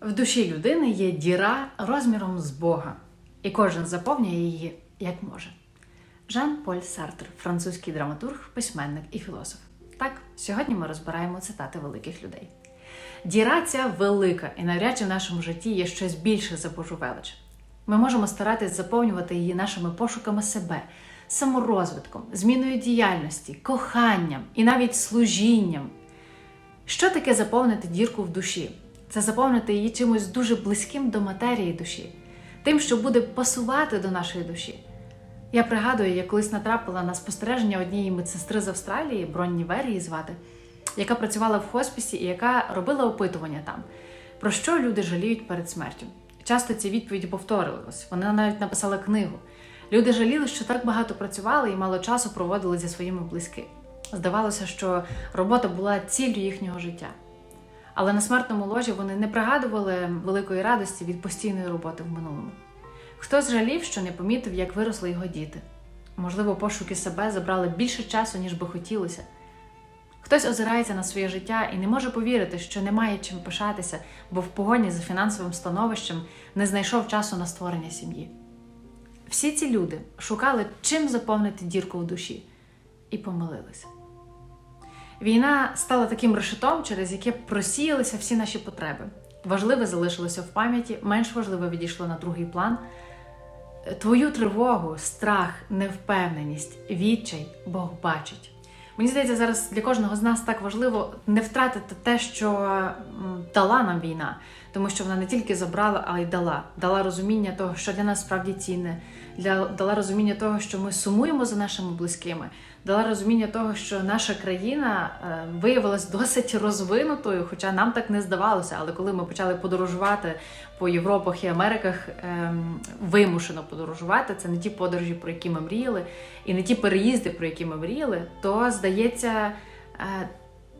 В душі людини є діра розміром з Бога, і кожен заповнює її як може. Жан-Поль Сартр, французький драматург, письменник і філософ. Так, сьогодні ми розбираємо цитати великих людей. Діра ця велика, і навряд чи в нашому житті є щось більше за Божу велич. Ми можемо старатись заповнювати її нашими пошуками себе, саморозвитком, зміною діяльності, коханням і навіть служінням. Що таке заповнити дірку в душі? Це заповнити її чимось дуже близьким до матерії душі, тим, що буде пасувати до нашої душі. Я пригадую, я колись натрапила на спостереження однієї медсестри з Австралії, Бронні Верії звати, яка працювала в хоспісі і яка робила опитування там, про що люди жаліють перед смертю. Часто ці відповіді повторювалися. Вона навіть написала книгу. Люди жаліли, що так багато працювали і мало часу проводили зі своїми близькими. Здавалося, що робота була ціллю їхнього життя. Але на смертному ложі вони не пригадували великої радості від постійної роботи в минулому. Хтось жалів, що не помітив, як виросли його діти. Можливо, пошуки себе забрали більше часу, ніж би хотілося. Хтось озирається на своє життя і не може повірити, що немає чим пишатися, бо в погоні за фінансовим становищем не знайшов часу на створення сім'ї. Всі ці люди шукали, чим заповнити дірку в душі, і помилилися. Війна стала таким решетом, через яке просіялися всі наші потреби. Важливе залишилося в пам'яті, менш важливе відійшло на другий план. Твою тривогу, страх, невпевненість, відчай Бог бачить. Мені здається, зараз для кожного з нас так важливо не втратити те, що дала нам війна, тому що вона не тільки забрала, а й дала. Дала розуміння того, що для нас справді цінне, дала розуміння того, що ми сумуємо за нашими близькими, дала розуміння того, що наша країна е, виявилась досить розвинутою, хоча нам так не здавалося. Але коли ми почали подорожувати по Європах і Америках, ем, вимушено подорожувати, це не ті подорожі, про які ми мріяли, і не ті переїзди, про які ми мріяли, то здається. е,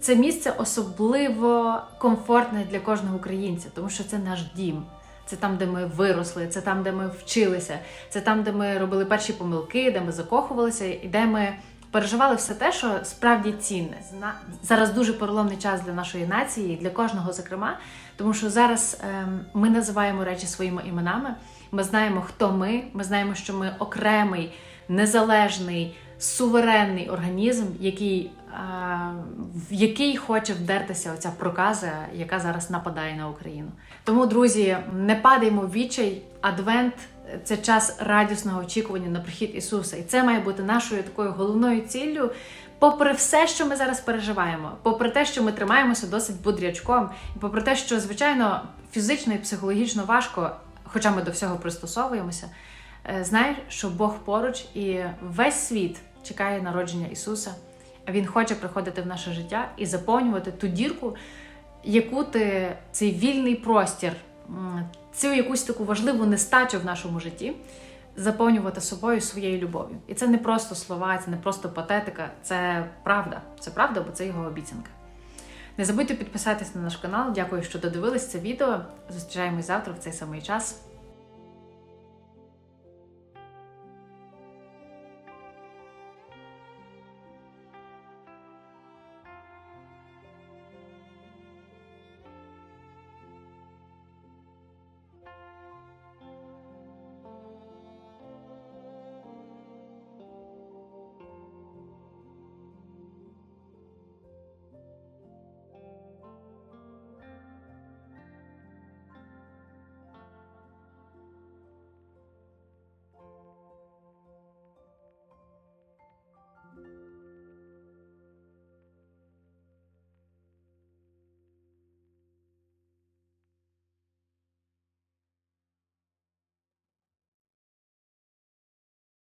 це місце особливо комфортне для кожного українця, тому що це наш дім. Це там, де ми виросли, це там, де ми вчилися, це там, де ми робили перші помилки, де ми закохувалися, і де ми переживали все те, що справді цінне. Зараз дуже переломний час для нашої нації, для кожного, зокрема, тому що зараз ем, ми називаємо речі своїми іменами. Ми знаємо, хто ми. Ми знаємо, що ми окремий, незалежний, суверенний організм, який, а, в який хоче вдертися оця проказа, яка зараз нападає на Україну. Тому, друзі, не падаймо в відчай. Адвент це час радісного очікування на прихід Ісуса, і це має бути нашою такою головною ціллю. Попри все, що ми зараз переживаємо, попри те, що ми тримаємося досить будрячком, і попри те, що звичайно фізично і психологічно важко, хоча ми до всього пристосовуємося, е, знай, що Бог поруч і весь світ чекає народження Ісуса. Він хоче приходити в наше життя і заповнювати ту дірку, яку ти цей вільний простір, цю якусь таку важливу нестачу в нашому житті заповнювати собою своєю любов'ю. І це не просто слова, це не просто патетика, це правда. Це правда, бо це його обіцянка. Не забудьте підписатись на наш канал. Дякую, що додивились це відео. Зустрічаємось завтра в цей самий час.